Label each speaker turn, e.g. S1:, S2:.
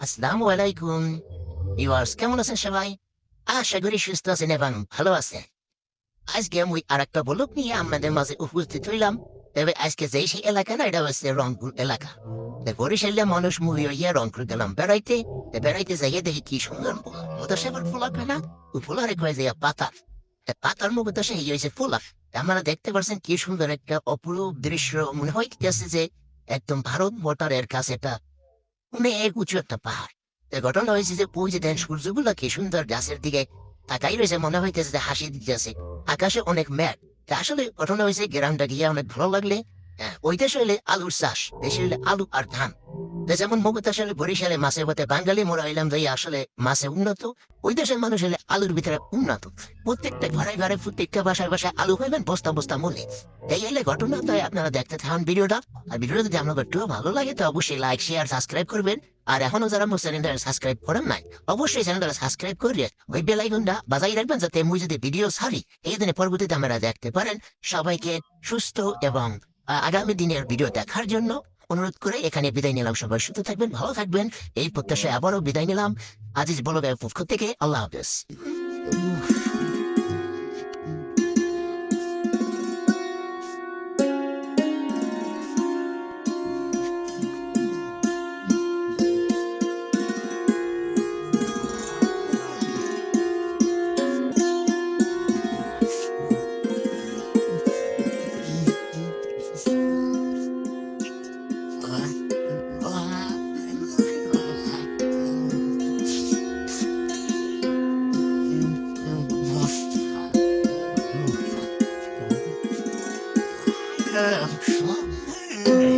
S1: আসসালামু আলাইকুম ইউয়ার্স কেমন আছেন সবাই আশা করি সুস্থ আছেন এবং ভালো আছেন আজকে আমি আর একটা বলুক নিয়ে আমাদের মাঝে উপস্থিত হইলাম তবে আজকে যে সেই এলাকা না এটা হচ্ছে রংপুর এলাকা বরিশালে মানুষ মুভি হইয়া রংপুর গেলাম বেড়াইতে বেড়াইতে যাইয়ে দেখি কি সুন্দর ওদের সেবার ফুলা না ওই ফুলারে কয়ে যে পাতার পাতার মুখে তো সেই হয়েছে ফুলা আপনারা দেখতে পাচ্ছেন কি সুন্দর একটা অপরূপ দৃশ্য মনে হইতেছে যে একদম ভারত মোটরের কাছে এটা অনেক উঁচু একটা পাহাড়। ঘটনা হয়েছে যে পৌঁছে দেন সূর্যগুলো কি সুন্দর গাছের দিকে তাকাই রয়েছে মনে হইতেছে যে হাসি দিতেছে। আকাশে অনেক ম্যাট তা আসলে ঘটনা হয়েছে গ্রামটা গিয়ে অনেক ভালো লাগলে হ্যাঁ, ওই দেশ হইলে আলুর চাষ বেশি হইলে আলু আর ধান। যেমন মমতা আসলে বরিশালে মাছে হতে বাঙালি মোরা হইলাম যে আসলে মাছে উন্নত, ওই দেশের মানুষ হলে আলুর ভিতরে উন্নত। প্রত্যেকটা ঘরে ঘরে, প্রত্যেকটা বাসায় বাসায় আলু খাইবেন বস্তা বস্তা মূল্যে এই হলে ঘটনা তাই আপনারা দেখতে থাকুন ভিডিওটা। আর ভিডিওটা যদি আপনাদের একটু ভালো লাগে, তো অবশ্যই লাইক শেয়ার সাবস্ক্রাইব করবেন। আর এখনও যারা আমার চ্যানেলটা সাবস্ক্রাইব করেন নাই, অবশ্যই চ্যানেলটা সাবস্ক্রাইব করিয়ে ওই বেল আইকনটা বাজাই রাখবেন, যাতে মুই যদি ভিডিও ছাড়ি, এই দিনে পরবর্তীতে আপনারা দেখতে পারেন। সবাইকে সুস্থ এবং আগামী দিনের ভিডিও দেখার জন্য অনুরোধ করে এখানে বিদায় নিলাম। সবাই সুস্থ থাকবেন, ভালো থাকবেন। এই প্রত্যাশায় আবারও বিদায় নিলাম। আজিজ বলবের পক্ষ থেকে, আল্লাহ হাফেজ। I'm.